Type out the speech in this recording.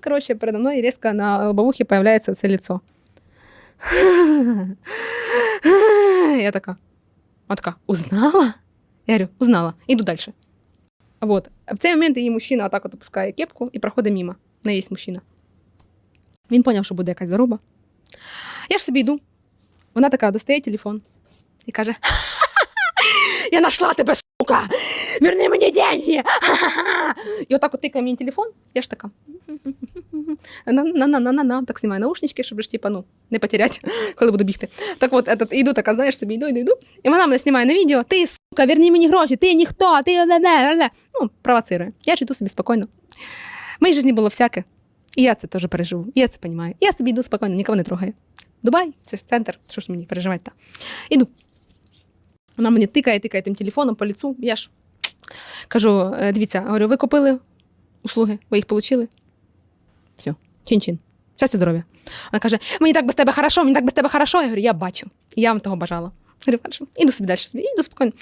короче, передо мной резко на лобовухе появляется це лицо. Я така, она така, узнала? Я говорю, узнала, иду дальше. Вот. В цей момент її мужчина отак от опускає кепку і проходить мимо. Не є мужчина. Він поняв, що буде якась заруба. Я ж собі йду. Вона така достає телефон і каже: Я нашла тебе, сука! Верни мені деньги! І отак от тикає мені телефон, я ж така. На-на-на-на-на-на, так знімаю наушнички, щоб ж типа, ну, не потерять, коли буду бігти. Так от, этот, іду така, знаєш собі, йду, йду, йду. І вона мене знімає на відео. Ти, сука, верни мені гроші, ти ніхто, ти не Ну, провоцирує. Я ж йду собі спокійно. В моїй житті було всяке. І я це теж переживу. Я це розумію. Я собі йду спокійно, нікого не трогаю. Дубай, це ж центр, що ж мені переживати та Іду. Вона мені тикає, тикає тим телефоном по ліцу. Я ж кажу: «Е, дивіться, говорю, ви купили услуги, ви їх отримали? Чин-чин. Щастя, здоров'я. Вона каже: мені так без тебе хорошо, мені так без тебе хорошо. Я говорю, я бачу. Я вам того бажала. Говорю, бачу, Іду собі далі собі, іду спокійно.